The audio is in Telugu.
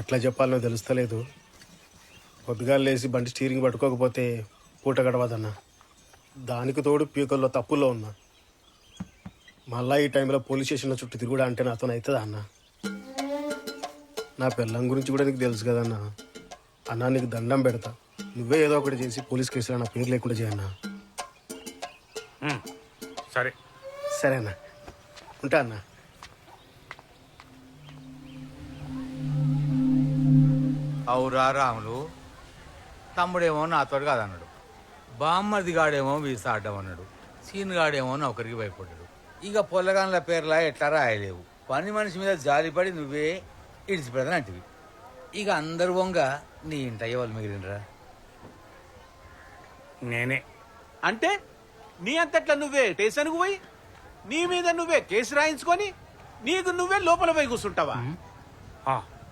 ఎట్లా చెప్పాలనో తెలుస్తలేదు. పొద్దుగాలు లేచి బండి స్టీరింగ్ పట్టుకోకపోతే పూట గడవదన్నా. దానికి తోడు పీకల్లో తప్పుల్లో ఉన్నా. మళ్ళా ఈ టైంలో పోలీస్ స్టేషన్లో చుట్టూ తిరుగుడా అంటే నాతో అవుతుందా అన్న? నా పిల్లం గురించి కూడా నీకు తెలుసు కదన్నా. అన్నా నీకు దండం పెడతా. నువ్వే ఏదో ఒకటి చేసి పోలీస్ కేసులో నా పేరు లేకుండా చేయన్నా. సరే. సరేనా. ఉంటా అన్నా. అవురా రాములు తమ్ముడేమో నాతోడు కాదన్నాడు. బామ్మది గాడేమో వీసా అడ్డం అన్నాడు. సీన్ గాడేమో నౌకరికి భయపడ్డాడు. ఇక పొల్లగాన్ల పేర్లా ఎట్లా రాయలేవు. పని మనిషి మీద జాలిపడి నువ్వే ఇడిచిపెడతాను అంటివి. ఇక అందరు వంగ నీ ఇంట ఎవరు మిగిలినరా నేనే. అంటే నీ అంతట్లా నువ్వే స్టేషన్కు పోయి నీ మీద నువ్వే కేసు రాయించుకొని నీకు నువ్వే లోపల పోయి కూర్చుంటావా? ఆ,